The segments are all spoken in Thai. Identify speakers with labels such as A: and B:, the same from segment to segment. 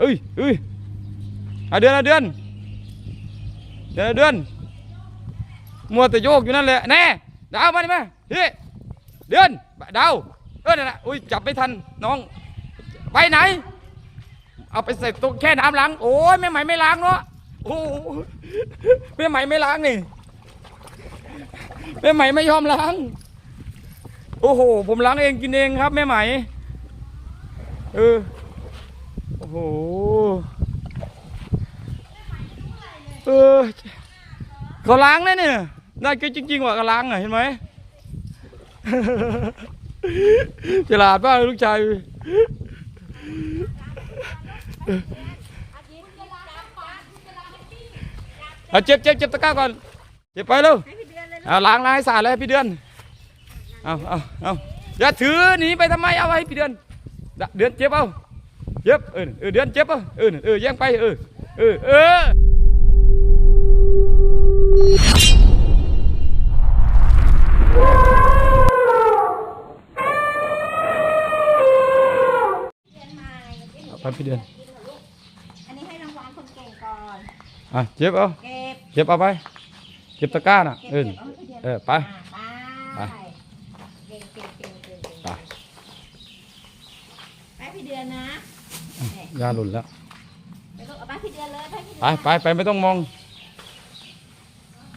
A: เอ้ยเอ้ยเอาเดือนเอาเดือนเดือนเอาเดือนมัวแต่โยกอยู่นั่นแหละแน่ดาวมาดิมาเฮ้ยเดือนดาวเออนั่นนะอุ้ยจับไม่ทันน้อง ไปไหน เอาไปใส่ตุ๊กแค่น้ำล้างโอ้ยแม่ไหม่ไม่ล้างเนาะโอ้แม่ไหม่ไม่ล้างนี่แม่ไหม่ไม่ยอมล้าง โอ้โห ผมล้างเองกินเองครับแม่ไหม่เออ โอ้โห เออเขาล้างนะเนี่ยน่ากินจริงๆว่ะเขาล้างอะเห็นไหมฉลาดมากลูกชายเอาเจ็บเจ็บเจ็บตะก้าก่อนเจ็บไปเร็วเอาล้างล้างให้สะอาดเลยพี่เดือนเอาเอาเอาอย่าถือหนีไปทำไมเอาไว้พี่เดือนเดือนเจ็บเอา เจ็บเออเออเดือนเจ็บเอาเออเออแย่งไปเออเออเออ
B: เรียนใหม่
A: เอาไปพี่เดือน
B: อันนี้ให้รางวัลคนเก่งก่อน
A: อะเจ็บเอา
B: เก็บ
A: เจ็บเอาไปเจ็บตะกร้าน่ะ
B: เก็บ
A: เออ
B: เก็บเอาให้เดือน
A: เออไป
B: อ่า
A: ไป
B: ไปเก่งเก่งเก่งเก่งเก่ง
A: ไป
B: ไปพี่เดือนนะ
A: ยาหล่นแล้ว
B: ไปลูกเอาไปพี่เดือนเลยไปพี่เดื
A: ไปไปไปไม่ต้องมอง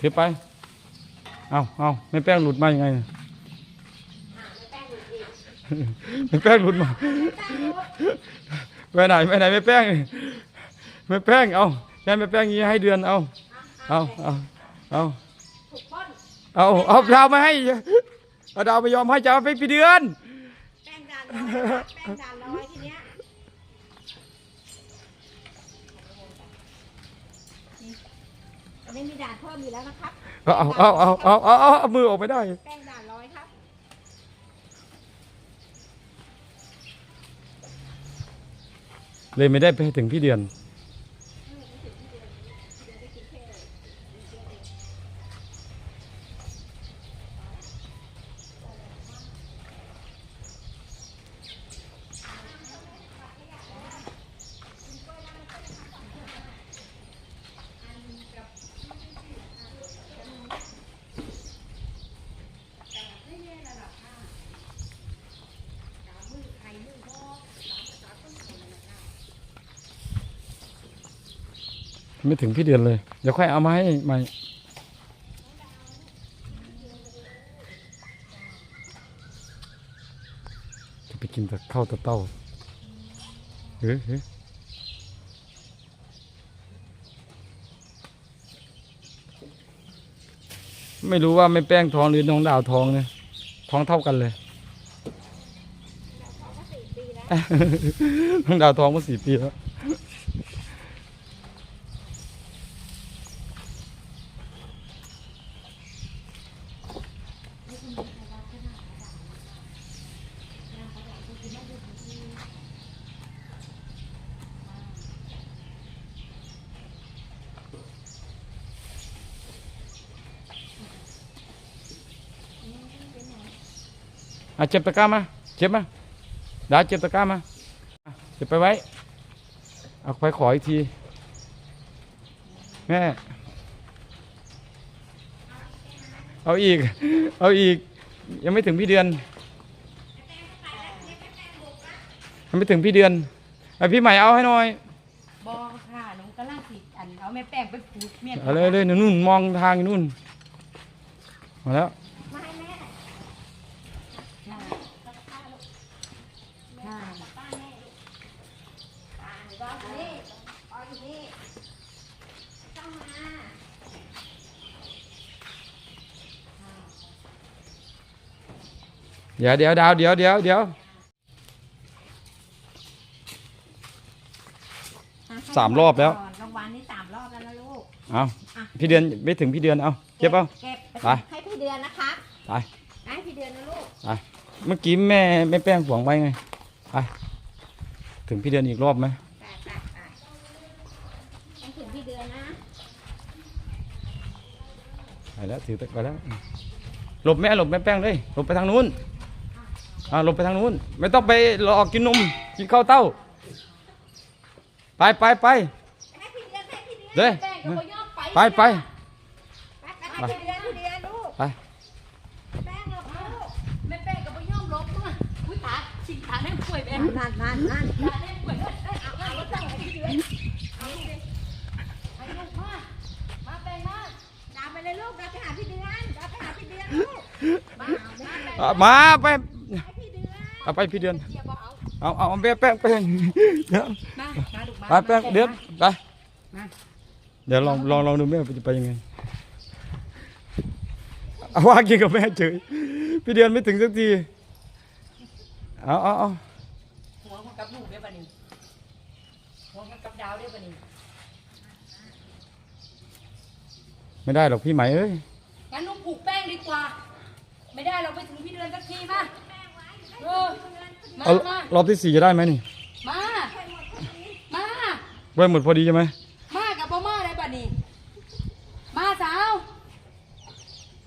A: ถือไป เอาเอาไม่แป้งหลุดมายังไงไม่แป้งหลุดมาไปไหนไปไหนไม่แป้งไม่แป้งเอาแค่ไม่แป้งงี้ให้เดือนเอาเอาเอาเอา
B: ถูกป้น
A: เอาเอาดาวมาให้เอาดาวไม่ยอมให้จะเอาไปพี่เดือน
B: แป้งด่านร้อยแป้งด่านร้อยทีเนี้ยนี่ อันนี้มีด่านเพิ่มอยู่แล้วนะครับ
A: เอาเอาเอาเอาเอาเอาเอามือออกไม่ได้
B: แป้งด่านร้อยครับ
A: เลยไม่ได้ไปถึงพี่เดือน ไม่ถึงพี่เดือนเลย เดี๋ยวค่อยเอามาให้ใหม่จะไปกินแต่ข้าวแตะเต้าเฮ้ยไม่รู้ว่าไม่แป้งทองหรือน้องดาวทองเนี่ยทองเท่ากันเลยน้องดาวทองมาสี่ปีแล้ว อะเจ็บตะกร้ามาเจ็บมาดาเจ็บตะกร้ามาอะเจ็บไปไว้เอาไปขออีกทีแม่เอาอีก เอาอีก ยังไม่ถึงพี่เดือน ยังไม่ถึงพี่เดือนไอะพี่ใหม่เอาให้หน่อย
B: บอกค่ะหนูกำลังสิอันเอาแม่แป้งไปขูดเมียน
A: เอาเลยเลยนู่นมองทางอยู่นู่นมาแล้ว
B: มาให้แม่ค่ะค่ะป้าแม่ลูกป้าหนูรออยู่นี่รออยู่นี่ต้องมา
A: เดี๋ยวเดี๋ยวดาวเดี๋ยวเดี๋ยวเดี๋ยวสามรอบแล้ว
B: รางวัลนี่สามรอบแล้วนะลูก
A: เอาพี่เดือนไม่ถึงพี่เดือนเอาเจ็บเอา
B: เก็บ
A: ไป
B: ให้พี่เดือนนะครับ
A: ไป
B: ให้พี่เดือนนะลูก
A: เมื่อกี้แม่แม่แป้งหวงไว้ไงไปถึงพี่เดือนอีกรอบไหม
B: ไปไปไปให้ถึงพี่เดือนนะ
A: ไปแล้วถือไปแล้วหลบแม่หลบแม่แป้งเลยหลบไปทางนู้น อ่าหลบไปทางนู้น ไม่ต้องไปรอกินนมกินข้าวเต้า ไปไปไป
B: ให้พี่เดือนให้พี่เดือน
A: เด้
C: แป้งก็บ่ยอมไป
A: ไปไป
B: ไป ไปให้พี่เดือนพี่เดือนลูก
A: ไป
B: แป้งเราลูก
C: แม่แป้งก็บ่ยอมลบมาอุ้ยตาชิงตาแน่ป่วยแม่
B: นั่นนั่นนั่น
C: ตาแน่ป่วยเอ้ยเอ้ยเอาเอารถตั้งให้พี่เดือนเอาดิให้ลูกมามาแป้งมา
B: ดาวไปเลยลูกดาวไปหาพี่เดือนดาวไปหาพี่เดือนลูก
C: มาเอาแม่แป้ง
A: อะมาไป
B: ให้พี่เดือน
A: เอาไปพี่เดือน
C: อย่าบ่เอา
A: เอาเอาเอาแป้งแป้งแป้งเดี๋ยว
C: มามาลูกมา
A: ไปแป้งเดือนไป
C: มา
A: เดี๋ยวลองลองลองดูแม่จะไปยังไงเอาว่ากินกับแม่เฉยพี่เดือนไม่ถึงสักทีเอาเอาเอา
C: หัวมันกับลูกได้ป่ะนี่หัวมันกับดาวได้ป่ะนี่
A: ไม่ได้หรอกพี่ไหมเอ้ย
C: งั้นลูกผูกแป้งดีกว่า ไม่ได้เราไปถึงพี่เดือนสักทีมา เออมา
A: เอา
C: มาร
A: อบที่สี่จะได้ไหมนี่
C: มามา
A: ไว้หมดพอดีใช่ไหม
C: มากับบ่มาได้ป่ะนี่มาสาว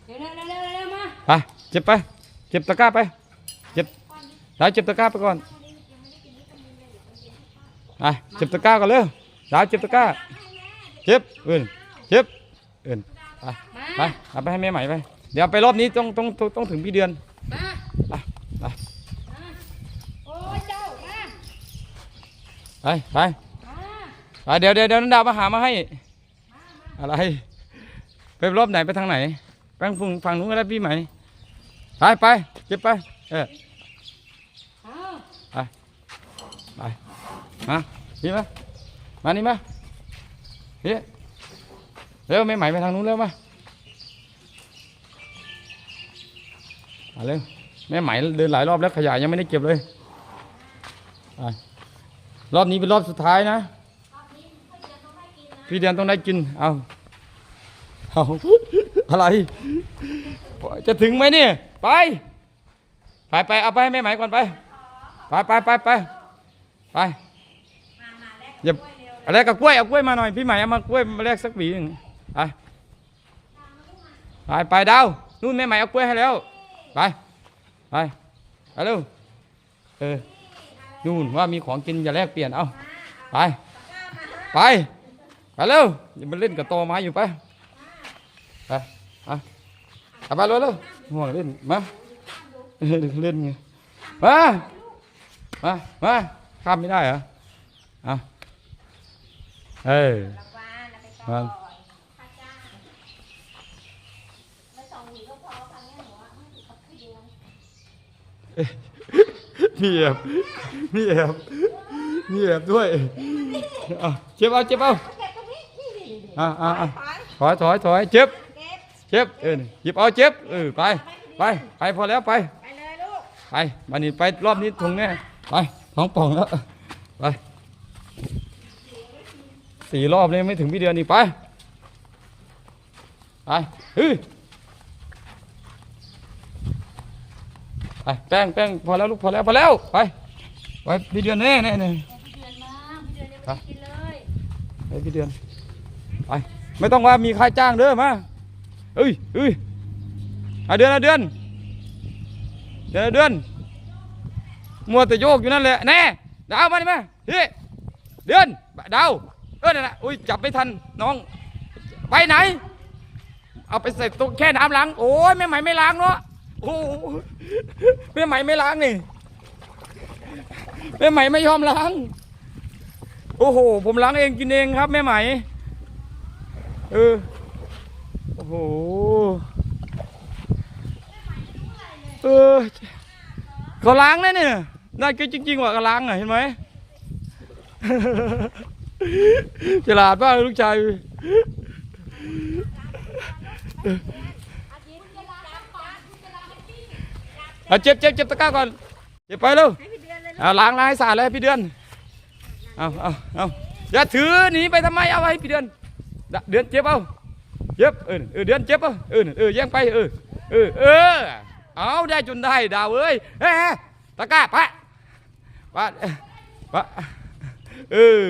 C: เร็วเร็วเร็วเร็วเร็วมา
A: ไปเจ็บไป เจ็บตะกร้าไปเจ็บได้เจ็บตะกร้าไปก่อนไปเจ็บตะกร้าก่อนเร็วดาวเจ็บตะกร้าเจ็บเอื่นเจ็บเอื่นไป
C: มา
A: ไปเอาไปให้แม่ใหม่ไปเดี๋ยวไปรอบนี้ต้องต้องต้องต้องถึงพี่เดือน
C: มา
A: ไปไป
C: โอ้ยเจ้า มา
A: ไปไปไปเดี๋ยวเดี๋ยวเดี๋ยวนันดาวมาหามาให้ อะไร ไปรอบไหนไปทางไหนแป้งฝั่งฝั่งนู้นก็ได้พี่ไหมไปไปเจ็บไป เออ
C: เอา
A: ไปมาพี่มามานี่มาพี่เร็วแม่ใหมไปทางนู้นเร็วมามาเร็วแม่ใหมเดินหลายรอบแล้วขยะยังไม่ได้เก็บเลยไป รอบนี้เป็นรอบสุดท้ายนะ พี่เดือนต้องได้กิน เอาเอาอะไร จะถึงไหมเนี่ย ไป ไปไปเอาไปให้แม่ใหม่ก่อนไป ไปไปไปไปไปอย่าอะไรกับกล้วย เอากล้วยมาหน่อย พี่ใหม่เอามากล้วยมาแลกสักหวีหนึ่งไปไปไปดาวนู่นแม่ใหม่เอากล้วยให้แล้ว ไป ไปไปเร็วเออ นู่นว่ามีของกินอย่าแลกเปลี่ยนเอาไป ไป ไปเร็วอย่ามาเล่นกับตอไม้อยู่ไปไปอาเอาไปเร็วเร็วห่วงเล่นมาเล่นไงมามามาข้ามไม่ได้เหรออาเออ
B: รางวัลเอาไปก่
A: มา
B: อนค่าจ้างไม่สองหวีก็พอครั้งนี้หนูว่าไม่ขอบพี่เดือน
A: มีแอบมีแอบมีแอบด้วยเอาเจ็บเอาเจ็บเอาอ่าอ่าถอยถอยถอยเจ็บ
B: เจ็
A: บเออหยิบเอาเจ็บเออไปไปไปพอแล้วไป
B: ไปเลยลูก
A: ไปมานี่ไปรอบนี้ทงแน่ไปท้องป่องแล้วไปสี่รอบเลยไม่ถึงพี่เดือนอีกไปไปเฮ้ย ไปแป้งแป้งพอแล้วลูกพอแล้วพอแล้วไปไปพี่เดือนแน่แน่แน่
C: พี่เดือนมาพี่เดือนยังไม่ได้กินเลย
A: ไปพี่เดือนไปไม่ต้องว่ามีค่าจ้างเด้อมาเอ้ยเอ้ยเอาเดือนเอาเดือนเดือนเอาเดือนมัวแต่โยกอยู่นั่นแหละแน่ดาวมาดิมาเฮ้ยเดือนดาวเออนั่นน่ะอุ้ยจับไม่ทันน้อง ไปไหน เอาไปใส่ตุ๊กแค่น้ำล้างโอ้ยแม่ใหม่ไม่ล้างเนาะ โอ้โหแม่ใหม่ไม่ล้างนี่แม่ใหม่ไม่ยอมล้าง โอ้โห ผมล้างเองกินเองครับแม่ไหม เออ โอ้โห เออเขาล้างนะเนี่ยน่ากินจริงๆว่ะเขาล้างอะเห็นไหมฉลาดมากลูกชาย เอาเจ็บเจ็บเจ็บตะกร้าก่อนเจ็บไปเร็ว
B: ให้พี่เดือนเลยลูก
A: เอาล้างล้างให้สะอาดเลยพี่เดือนเอาเอาเอาอย่าถือหนีไปทำไมเอาไว้พี่เดือนดะเดือนเจ็บเอาเจ็บเออเออเดือนเจ็บเอาเออเออแย่งไปเออเออเออเอาได้จนได้ดาวเอ้ยเฮ้ยตะกร้าปะปะปะเออ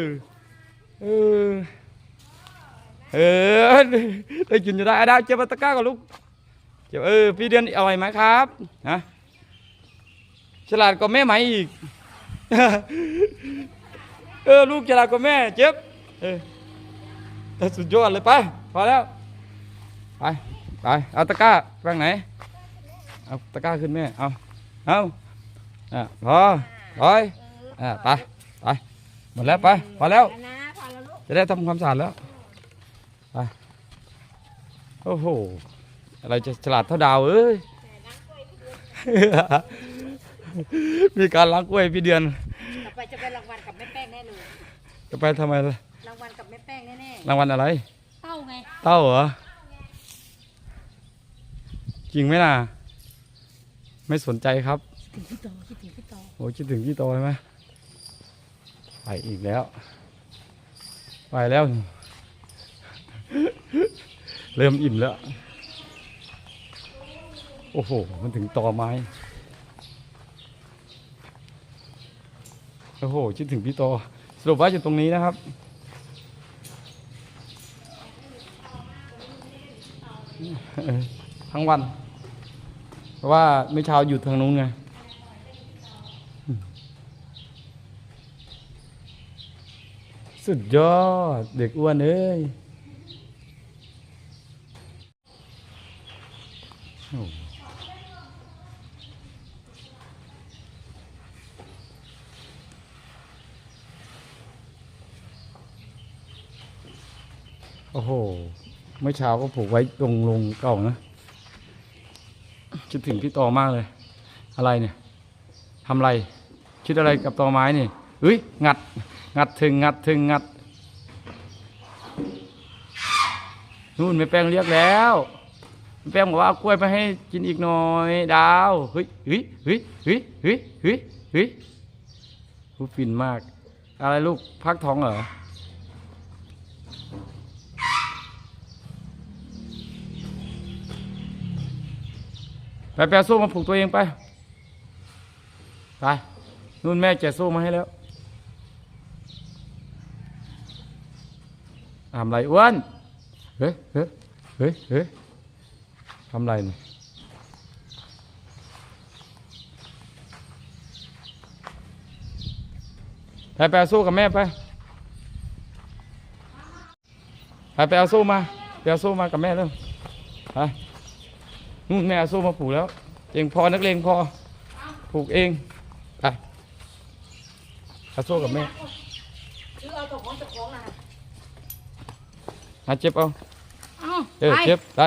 A: เออเออได้กินจะได้เอาดาวเจ็บเอาตะกร้าก่อนลูกเจ็บเออพี่เดือนเอาไหวไหมครับฮะ ฉลาดกว่าแม่ไหมอีก เออลูกฉลาดกว่าแม่เจ็บเออแต่สุดยอดเลยไปพอแล้วไปไปเอาตะกร้าไปทางไหนเอาตะกร้าขึ้นแม่เอาเอาอะพอไปอะไปไปหมดแล้วไปพอแล้ว
B: นะพอแล้วลูก
A: จะได้ทำความสะอาดแล้วไปโอ้โหอะไรจะฉลาดเท่าดาวเอ้ย มีการล้างกล้วยพี่เดือน
B: ต่อไปจะไปรางวัลกับแม่แป้งแน่เลย
A: จะไปทำไมล่ะ
B: รางวัลกับแม่แป้งแน่
A: รางวัลอะไร
B: ๆเต้าไง
A: เต้าเหรอ จริงไหมล่ะ ไม่สนใจครับ
B: ถึงพี่โตคิดถึงพี่โต
A: โอ้คิดถึงพี่โตใช่ไหมไปอีกแล้ว ไปแล้ว เริ่มอิ่มแล้ว โอ้โห มันถึงตอไม้ โอ้โหคิดถึงพี่โตสรุปว่าอยู่ตรงนี้นะครับทั้งวัน เพราะว่าเมื่อเช้าอยู่ทางนู้นไงสุดยอด เด็กอ้วนเอ้ย โอ้โห เมื่อเช้าก็ผูกไว้ตรงลงเก่านะ คิดถึงพี่ตอมากเลย อะไรเนี่ยทำไร คิดอะไรกับตอไม้นี่เฮ้ย งัด งัดถึง งัดถึง งัด นู่นแม่แป้งเรียกแล้วแป้งบอกว่าเอากล้วยไปให้กินอีกหน่อย ดาว เฮ้ยเฮ้ยเฮ้ยเฮ้ยเฮ้ยเฮ้ยเฮ้ยฟินมาก อะไรลูกพักท้องเหรอ ไปแปลโซ่มาผูกตัวเองไป ไป นู่นแม่แกะโซ่มาให้แล้วทำไรอ้วนเฮ้ยเฮ้ยเฮ้ยเฮ้ยทำไรเนี่ยไปไปเอาโซ่กับแม่ไปไปไปเอาโซ่มาไปเอาโซ่มากับแม่เร็วไป นู่นแม่เอาโซ่มาผูกแล้ว เองพอนักเลงพอ ผูกเองไปเอาโซ่กับแม่
B: ชื่อเอาตัวของตัวของนะ
A: หาเจ็บเอา
B: เอ้า
A: เออ
B: ไป
A: เจ็บไป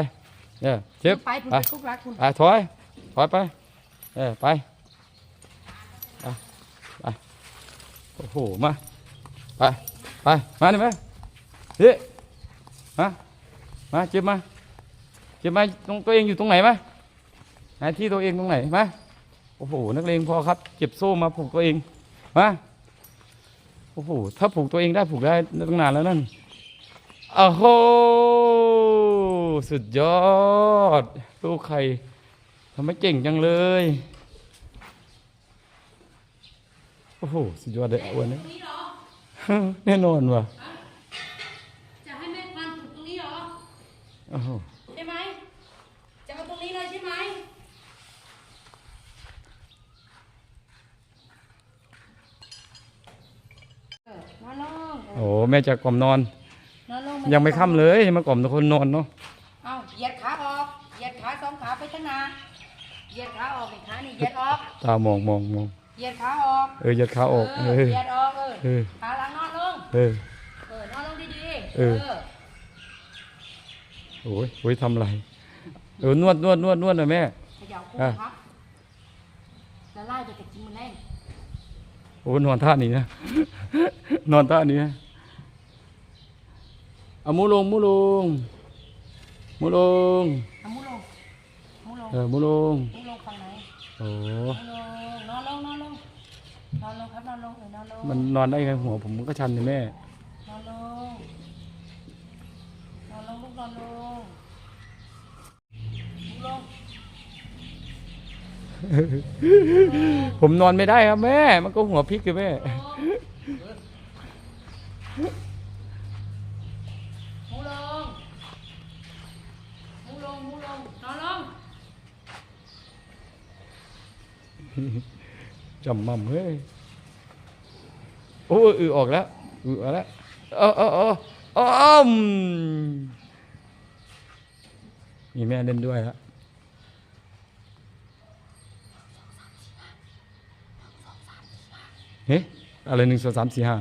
A: เออเจ็บ
B: ไปคุณ
A: ไป
B: ไปคุกรักคุณ
A: ไปถอยถอยไปเออไปไปไปโอ้โหมาไปไปมาดิมาเฮ้ยมามาเจ็บมา เจ็บมาตรงตัวเองอยู่ตรงไหนมาหาที่ตัวเองตรงไหนมาโอ้โหนักเลงพอครับ เก็บโซ่มาผูกตัวเองมาโอ้โหถ้าผูกตัวเองได้ผูกได้ตั้งนานแล้วนั่นโอ้โหสุดยอด ลูกใครทำไมเก่งจังเลยโอ้โหสุดยอดเลยอ้วนเนี่ย
C: นี่เหรอ
A: แน่นอนว่ะ
C: จะให้แม่ควันปลูกตรงนี้เหรอ
A: โอ้โห
C: ใช่ไหม จะเอาตรงนี้เลยใช่ไหมเออนอนลง
A: โอ้โห แม่จะกล่อมนอน
C: นอนลง
A: ยังไม่ค่ำเลยมากล่อมแต่คนนอนเนาะ
C: เอาเหยียดขาออกเหยียดขาสองขาไปข้างหน้าเหยียดขาออกอีกขานี่เหยียดออก
A: ตามองมองมอง
C: เหยียดขาออก
A: เออยัดขาออก
C: เอ
A: เอ
C: อ
A: อ
C: เหยียดออกเออ
A: เออ
C: ขาหลังนอนลง
A: เออ
C: เออนอนลงดีๆ
A: เออโอ้ยโอ้ยทำอะไรเออนวดนวดนวดนวดหน่อยแม่
C: เขย่าโค้ง
A: อะ
C: ครับแล้วไล่ไปกับจิมมันแน่ง
A: โอ้นอนท่านี้นะ นอนท่านี้นะ เอามูลงมูลงมูลง
C: เอามุลงมุลง
A: เออมูลง
C: มุลงฝั่งไหน
A: โอ้
C: มุลงนอนลงนอนลงนอนลงครับนอนลงเออนอนลง
A: มันนอนได้ไงหัวผมก็ชันเลยแม่
C: นอนลงนอนลงลูกนอนลงมุลง
A: ผมนอนไม่ได้ครับแม่ มันก็หัวพลิกเลยแม่
C: มุลงมุลงมุลงนอนลง
A: จำมั่มเฮ้ยโอ้ยอือออกแล้วอือออกแล้วเออเออเอออออืมมีแม่เล่นด้วยแล้วเฮ้อะไรหนึ่งสองสามสี่ห้า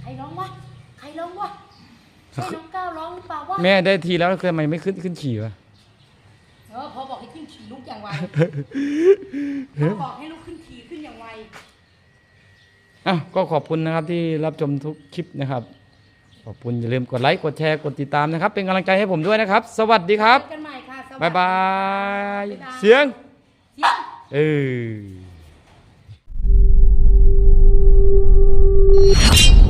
C: ใครร้องวะ ใครร้องวะใช่น้องก้าวร้อง
A: แม่ได้ทีแล้วทำไมไม่ขึ้นขึ้นขี่วะ
C: เออพอบอกให้ขึ้นขี่ลุกอย่างไวพอบอกให้ลุกขึ้นขี่ขึ้นอย่างไว
A: อะก็ขอบคุณนะครับที่รับชมทุกคลิปนะครับ ขอบคุณอย่าลืมกดไลค์กดแชร์กดติดตามนะครับ เป็นกำลังใจให้ผมด้วยนะครับ สวัสดีครับ
C: เจอกันใหม่ค่ะสวัสดี
A: บ๊ายบาย
C: บ๊ายบาย
A: เสียง
C: เสียง
A: เออ